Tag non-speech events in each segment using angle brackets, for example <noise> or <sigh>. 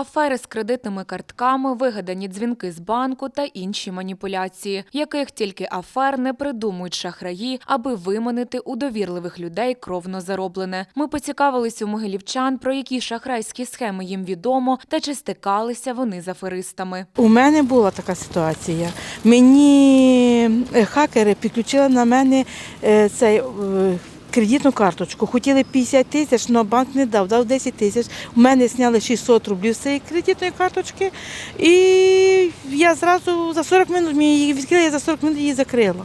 Афери з кредитними картками, вигадані дзвінки з банку та інші маніпуляції, яких тільки афер не придумують шахраї, аби виманити у довірливих людей кровно зароблене. Ми поцікавились у могилівчан, про які шахрайські схеми їм відомо та чи стикалися вони з аферистами. У мене була така ситуація. Мені е, хакери підключили на мене е, цей. Кредитну карточку хотіли 50 тисяч, але банк не дав, дав 10 тисяч. У мене зняли 600 рублів з цієї кредитної карточки, і я зразу за 40 минут мені її відкрила, я за 40 минут її закрила.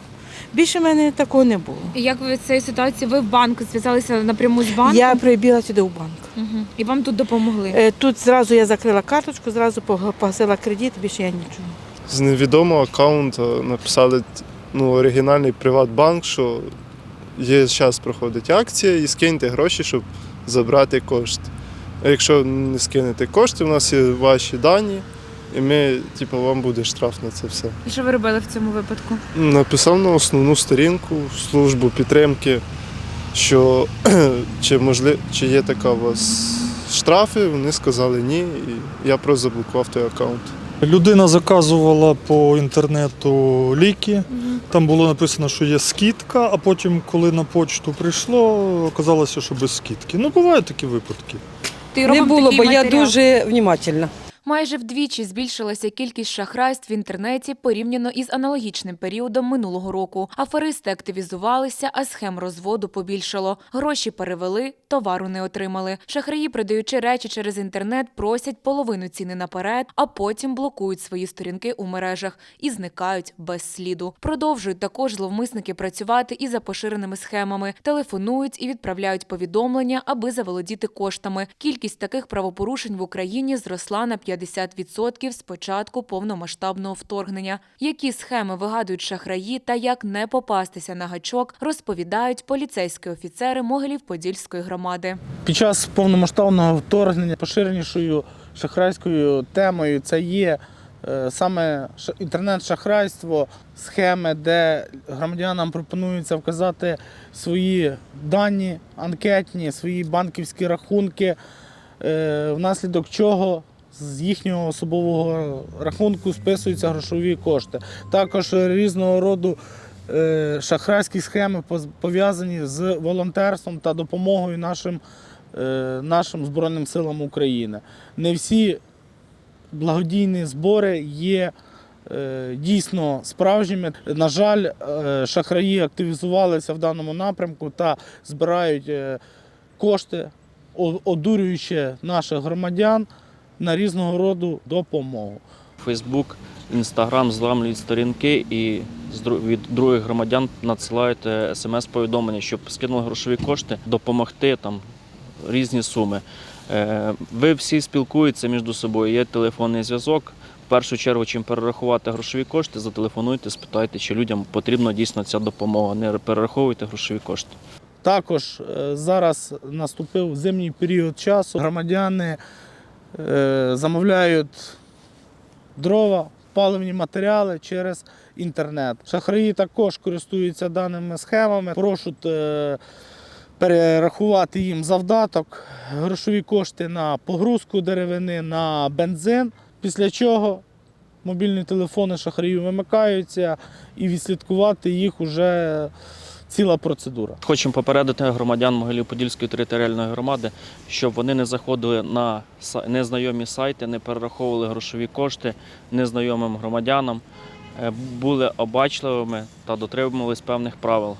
Більше в мене такого не було. І як ви з цієї ситуації ви в банк зв'язалися напряму з банком? Я прибігла сюди в банк. Угу. І вам тут допомогли. Е, Тут зразу я закрила карточку, зразу пог- погасила кредит, більше я нічого. з невідомого аккаунта написали ну, оригінальний Приватбанк, що є зараз проходить акція і скиньте гроші, щоб забрати кошти. А якщо не скинете кошти, у нас є ваші дані, і ми, типу, вам буде штраф на це все. І що ви робили в цьому випадку? Написав на основну сторінку службу підтримки, що <clears throat> чи, можли, чи є така у вас штрафи, вони сказали ні, і я просто заблокував той аккаунт. Людина заказувала по інтернету ліки. Там було написано, що є скидка, а потім, коли на почту прийшло, оказалося, що без скидки. Ну, бувають такі випадки. Ти Не було, бо я дуже внімательна. Майже вдвічі збільшилася кількість шахрайств в інтернеті порівняно із аналогічним періодом минулого року. Аферисти активізувалися, а схем розводу побільшало. Гроші перевели, товару не отримали. Шахраї, продаючи речі через інтернет, просять половину ціни наперед, а потім блокують свої сторінки у мережах і зникають без сліду. Продовжують також зловмисники працювати і за поширеними схемами, телефонують і відправляють повідомлення, аби заволодіти коштами. Кількість таких правопорушень в Україні зросла на 50% з початку повномасштабного вторгнення. Які схеми вигадують шахраї та як не попастися на гачок, розповідають поліцейські офіцери Могилів-Подільської громади. Під час повномасштабного вторгнення поширенішою шахрайською темою це є е, саме ша- інтернет-шахрайство, схеми, де громадянам пропонується вказати свої дані анкетні, свої банківські рахунки, е, внаслідок чого з їхнього особового рахунку списуються грошові кошти. Також різного роду е, шахрайські схеми пов'язані з волонтерством та допомогою нашим, е, нашим Збройним силам України. Не всі благодійні збори є е, дійсно справжніми. На жаль, шахраї активізувалися в даному напрямку та збирають кошти, одурюючи наших громадян на різного роду допомогу. Фейсбук, Інстаграм зламлюють сторінки і від других громадян надсилають е, смс-повідомлення, щоб скинули грошові кошти, допомогти там різні суми. Е, Ви всі спілкуєтеся між собою, є телефонний зв'язок. В першу чергу, чим перерахувати грошові кошти, зателефонуйте, спитайте, чи людям потрібна дійсно ця допомога. Не перераховуйте грошові кошти. Також е, зараз наступив зимній період часу. Громадяни замовляють дрова, паливні матеріали через інтернет. Шахраї також користуються даними схемами, прошуть е, перерахувати їм завдаток, грошові кошти на погрузку деревини, на бензин, після чого мобільні телефони шахраїв вимикаються і відслідкувати їх уже ціла процедура. Хочемо попередити громадян Могилів-Подільської територіальної громади, щоб вони не заходили на незнайомі сайти, не перераховували грошові кошти незнайомим громадянам, е, були обачливими та дотримувались певних правил.